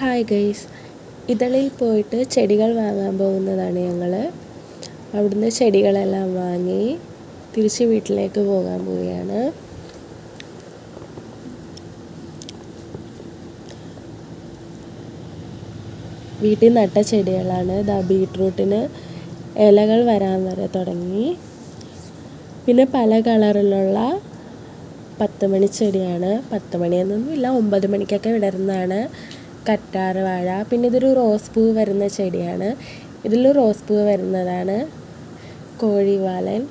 Hi guys ഇതളിൽ പോയിട്ട് ചെടികൾ വാങ്ങാൻ പോകുന്നതാണ് ഞങ്ങൾ അവിടുന്ന് ചെടികളെല്ലാം വാങ്ങി തിരിച്ച് വീട്ടിലേക്ക് പോകാൻ പോവുകയാണ്. വീട്ടിൽ നട്ട ചെടികളാണ്. ദാ ബീട്രൂട്ടിന് ഇലകൾ വരാൻ വരെ തുടങ്ങി. പിന്നെ പല കളറിലുള്ള പത്ത് മണി ചെടിയാണ്. പത്ത് മണിയെന്നൊന്നുമില്ല ഒമ്പത് മണിക്കൊക്കെ വിടരുന്നതാണ്. കറ്റാറ് വാഴ പിന്നെ ഇതൊരു റോസ് പൂ വരുന്ന ചെടിയാണ്. ഇതിൽ റോസ് പൂ വരുന്നതാണ്. കോഴിവാലൻ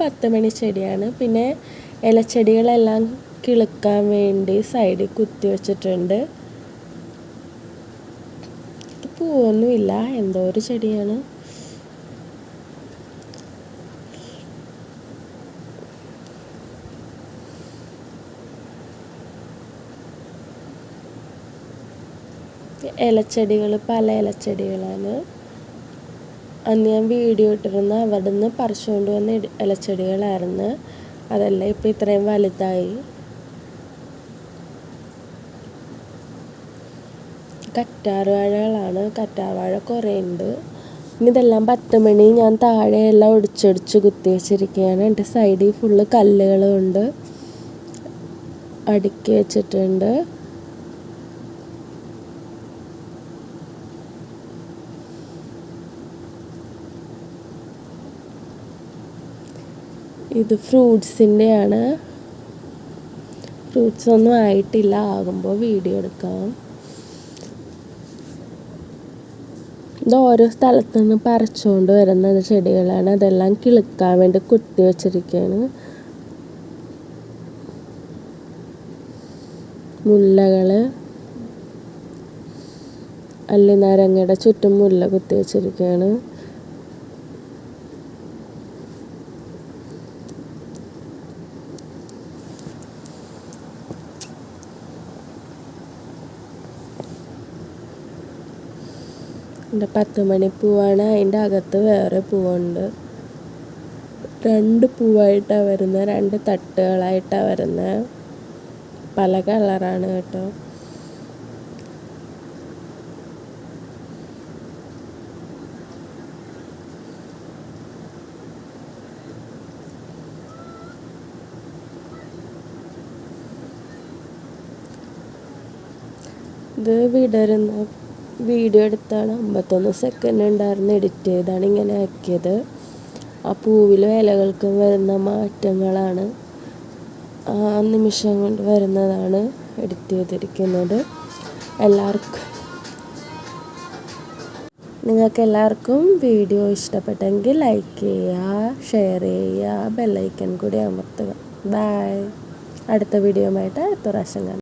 പത്ത് മണി ചെടിയാണ്. പിന്നെ ഇലച്ചെടികളെല്ലാം കിളുക്കാൻ വേണ്ടി സൈഡിൽ കുത്തി വെച്ചിട്ടുണ്ട്. പൂവൊന്നുമില്ല എന്തോ ഒരു ചെടിയാണ്. ഇലച്ചെടികൾ പല ഇലച്ചെടികളാണ്. അന്ന് ഞാൻ വീഡിയോ ഇട്ടിരുന്ന അവിടെ നിന്ന് പറിച്ചുകൊണ്ട് വന്ന ഇലച്ചെടികളായിരുന്നു. അതെല്ലാം ഇപ്പം ഇത്രയും വലുതായി. കറ്റാർവാഴകളാണ് കറ്റാർവാഴ കുറേ ഉണ്ട്. ഇനി ഇതെല്ലാം പത്ത് മണി ഞാൻ താഴെ എല്ലാം ഒടിച്ചൊടിച്ച് കുത്തി വെച്ചിരിക്കുകയാണ്. എന്റെ സൈഡിൽ ഫുള്ള് കല്ലുകളുണ്ട്. അടുക്കി വെച്ചിട്ടുണ്ട്. ഇത് ഫ്രൂട്ട്സിന്റെയാണ്. ഫ്രൂട്ട്സ് ഒന്നും ആയിട്ടില്ല. ആകുമ്പോൾ വീഡിയോ എടുക്കാം. ഇത് ഓരോ സ്ഥലത്തു നിന്ന് പറിച്ചുകൊണ്ട് വരുന്ന ചെടികളാണ്. അതെല്ലാം കിളുക്കാൻ വേണ്ടി കുത്തി വെച്ചിരിക്കുകയാണ്. മുല്ലകൾ അല്ലിനാരങ്ങയുടെ ചുറ്റും മുല്ല കുത്തി വെച്ചിരിക്കുകയാണ്. എന്റെ പത്ത് മണിപ്പൂവാണ് അതിന്റെ അകത്ത് വേറെ പൂവുണ്ട്. രണ്ട് പൂവായിട്ടാണ് വരുന്നത്. രണ്ട് തട്ടുകളായിട്ടാണ് വരുന്നത്. പല കളറാണ് കേട്ടോ. ഇത് വിടരുന്ന. വീഡിയോ എടുത്താണ് അമ്പത്തൊന്ന് സെക്കൻഡ് ഉണ്ടായിരുന്നു എഡിറ്റ് ചെയ്താണ് ഇങ്ങനെ ആക്കിയത്. ആ പൂവിലും ഇലകൾക്കും വരുന്ന മാറ്റങ്ങളാണ് ആ നിമിഷം കൊണ്ട് വരുന്നതാണ് എഡിറ്റ് ചെയ്തിരിക്കുന്നത്. എല്ലാവർക്കും നിങ്ങൾക്ക് എല്ലാവർക്കും വീഡിയോ ഇഷ്ടപ്പെട്ടെങ്കിൽ ലൈക്ക് ചെയ്യുക ഷെയർ ചെയ്യുക ബെല്ലൈക്കൻ കൂടി അമർത്തുക. ബായ് അടുത്ത വീഡിയോ ആയിട്ട് അടുത്ത പ്രാവശ്യം കാണാം.